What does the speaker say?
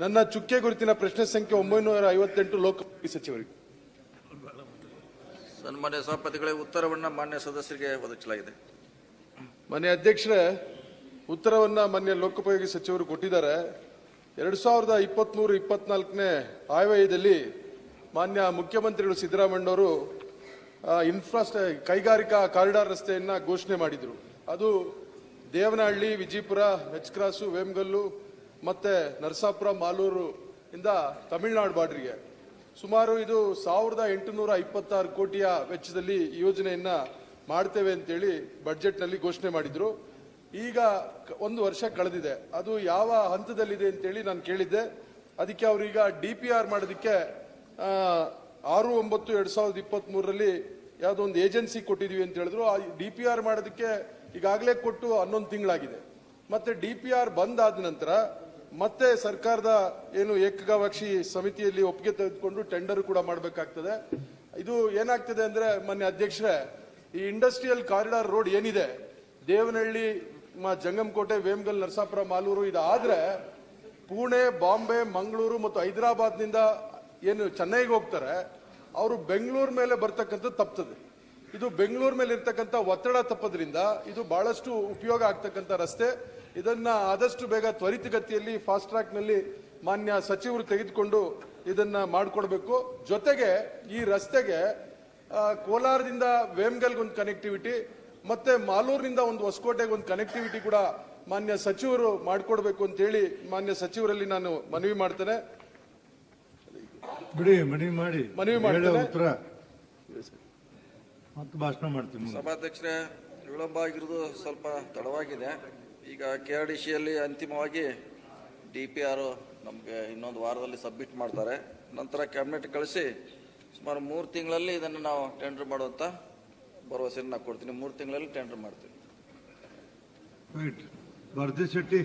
ನನ್ನ ಚುಕ್ಕೆ ಗುರುತಿನ ಪ್ರಶ್ನೆ ಸಂಖ್ಯೆ ಒಂಬೈನೂರ ಐವತ್ತೆಂಟು ಲೋಕಸಭೆ ಸಚಿವರಿಗೆ. ಸನ್ಮಾನ್ಯ ಸಭಾಪತಿಗಳೇ ಉತ್ತರವನ್ನು ಮಾನ್ಯ ಸದಸ್ಯರಿಗೆ ಒದಗಿಸಲಾಗಿದೆ. ಮಾನ್ಯ ಅಧ್ಯಕ್ಷರೇ ಉತ್ತರವನ್ನು ಮಾನ್ಯ ಲೋಕೋಪಯೋಗಿ ಸಚಿವರು ಕೊಟ್ಟಿದ್ದಾರೆ. ಎರಡು ಸಾವಿರದ ಇಪ್ಪತ್ಮೂರು ಇಪ್ಪತ್ನಾಲ್ಕನೇ ಆಯವ್ಯಯದಲ್ಲಿ ಮಾನ್ಯ ಮುಖ್ಯಮಂತ್ರಿಗಳು ಸಿದ್ದರಾಮಣ್ಣವರು ಇನ್ಫ್ರಾಸ್ಟ್ರ ಕೈಗಾರಿಕಾ ಕಾರಿಡಾರ್ ರಸ್ತೆಯನ್ನು ಘೋಷಣೆ ಮಾಡಿದರು. ಅದು ದೇವನಹಳ್ಳಿ ವಿಜಯಪುರ ಹೆಚ್ ಕ್ರಾಸು ವೇಮಗಲ್ಲು ಮತ್ತೆ ನರಸಾಪುರ ಮಾಲೂರು ಇಂದ ತಮಿಳುನಾಡು ಬಾರ್ಡ್ರಿಗೆ ಸುಮಾರು ಇದು ಸಾವಿರದ ಎಂಟುನೂರ ಇಪ್ಪತ್ತಾರು ಕೋಟಿಯ ವೆಚ್ಚದಲ್ಲಿ ಯೋಜನೆಯನ್ನು ಮಾಡ್ತೇವೆ ಅಂತೇಳಿ ಬಡ್ಜೆಟ್ನಲ್ಲಿ ಘೋಷಣೆ ಮಾಡಿದ್ರು. ಈಗ ಒಂದು ವರ್ಷ ಕಳೆದಿದೆ. ಅದು ಯಾವ ಹಂತದಲ್ಲಿದೆ ಅಂತೇಳಿ ನಾನು ಕೇಳಿದ್ದೆ. ಅದಕ್ಕೆ ಅವರೀಗ ಡಿ ಪಿ ಆರ್ ಮಾಡೋದಕ್ಕೆ ಆರು ಒಂಬತ್ತು ಎರಡು ಸಾವಿರದ ಇಪ್ಪತ್ತ್ಮೂರರಲ್ಲಿ ಯಾವುದೋ ಒಂದು ಏಜೆನ್ಸಿ ಕೊಟ್ಟಿದೀವಿ ಅಂತ ಹೇಳಿದ್ರು. ಆ ಡಿ ಪಿ ಆರ್ ಮಾಡೋದಕ್ಕೆ ಈಗಾಗಲೇ ಕೊಟ್ಟು ಹನ್ನೊಂದು ತಿಂಗಳಾಗಿದೆ. ಮತ್ತೆ ಡಿ ಪಿ ಆರ್ ಬಂದಾದ ನಂತರ ಮತ್ತೆ ಸರ್ಕಾರದ ಏನು ಏಕಗವಾಕ್ಷಿ ಸಮಿತಿಯಲ್ಲಿ ಒಪ್ಪಿಗೆ ತೆಗೆದುಕೊಂಡು ಟೆಂಡರ್ ಕೂಡ ಮಾಡಬೇಕಾಗ್ತದೆ. ಇದು ಏನಾಗ್ತದೆ ಅಂದ್ರೆ ಮೊನ್ನೆ ಅಧ್ಯಕ್ಷರೇ, ಈ ಇಂಡಸ್ಟ್ರಿಯಲ್ ಕಾರಿಡಾರ್ ರೋಡ್ ಏನಿದೆ, ದೇವನಹಳ್ಳಿ ಜಂಗಮಕೋಟೆ, ವೇಮಗಲ್, ನರಸಾಪುರ, ಮಾಲೂರು ಇದಾದ್ರೆ ಪುಣೆ, ಬಾಂಬೆ, ಮಂಗಳೂರು ಮತ್ತು ಹೈದರಾಬಾದ್ನಿಂದ ಏನು ಚೆನ್ನೈಗೆ ಹೋಗ್ತಾರೆ, ಅವರು ಬೆಂಗಳೂರು ಮೇಲೆ ಬರ್ತಕ್ಕಂಥದ್ದು ತಪ್ತದೆ. ಇದು ಬೆಂಗಳೂರು ಮೇಲೆ ಇರ್ತಕ್ಕಂಥ ಒತ್ತಡ ತಪ್ಪೋದ್ರಿಂದ ಇದು ಬಹಳಷ್ಟು ಉಪಯೋಗ ಆಗ್ತಕ್ಕಂಥ ರಸ್ತೆ. ಇದನ್ನ ಆದಷ್ಟು ಬೇಗ ತ್ವರಿತಗತಿಯಲ್ಲಿ ಫಾಸ್ಟ್ ಟ್ರ್ಯಾಕ್ನಲ್ಲಿ ಮಾನ್ಯ ಸಚಿವರು ತೆಗೆದುಕೊಂಡು ಇದನ್ನ ಮಾಡಿಕೊಡ್ಬೇಕು. ಜೊತೆಗೆ ಈ ರಸ್ತೆಗೆ ಕೋಲಾರದಿಂದ ವೇಮ್ಗಲ್ಗೆ ಒಂದು ಕನೆಕ್ಟಿವಿಟಿ ಮತ್ತೆ ಮಾಲೂರಿನಿಂದ ಒಂದು ಹೊಸಕೋಟೆಗೆ ಒಂದು ಕನೆಕ್ಟಿವಿಟಿ ಕೂಡ ಮಾನ್ಯ ಸಚಿವರು ಮಾಡಿಕೊಡ್ಬೇಕು ಅಂತ ಹೇಳಿ ಮಾನ್ಯ ಸಚಿವರಲ್ಲಿ ನಾನು ಮನವಿ ಮಾಡ್ತೇನೆ. ಬಿಡಿ ಮನವಿ ಮಾಡಿ. ಮನವಿ ಮಾಡ್ತೇನೆ. ಭಾಷಣ ಮಾಡ್ತೀನಿ. ಸಭಾಧ್ಯಕ್ಷರೇ ವಿಳಂಬ ಆಗಿರೋದು ಸ್ವಲ್ಪ ತಡವಾಗಿದೆ. ಈಗ ಕೆ ಆರ್ ಡಿ ಸಿಯಲ್ಲಿ ಅಂತಿಮವಾಗಿ ಡಿ ಪಿ ಆರ್ ನಮಗೆ ಇನ್ನೊಂದು ವಾರದಲ್ಲಿ ಸಬ್ಮಿಟ್ ಮಾಡ್ತಾರೆ. ನಂತರ ಕ್ಯಾಬಿನೆಟ್ ಕಳಿಸಿ ಸುಮಾರು ಮೂರು ತಿಂಗಳಲ್ಲಿ ಇದನ್ನು ನಾವು ಟೆಂಡರ್ ಮಾಡುವಂಥ ಭರವಸೆಯನ್ನು ನಾವು ಕೊಡ್ತೀನಿ. ಮೂರು ತಿಂಗಳಲ್ಲಿ ಟೆಂಡರ್ ಮಾಡ್ತೀವಿ. ರೈಟ್ ಶೆಟ್ಟಿ.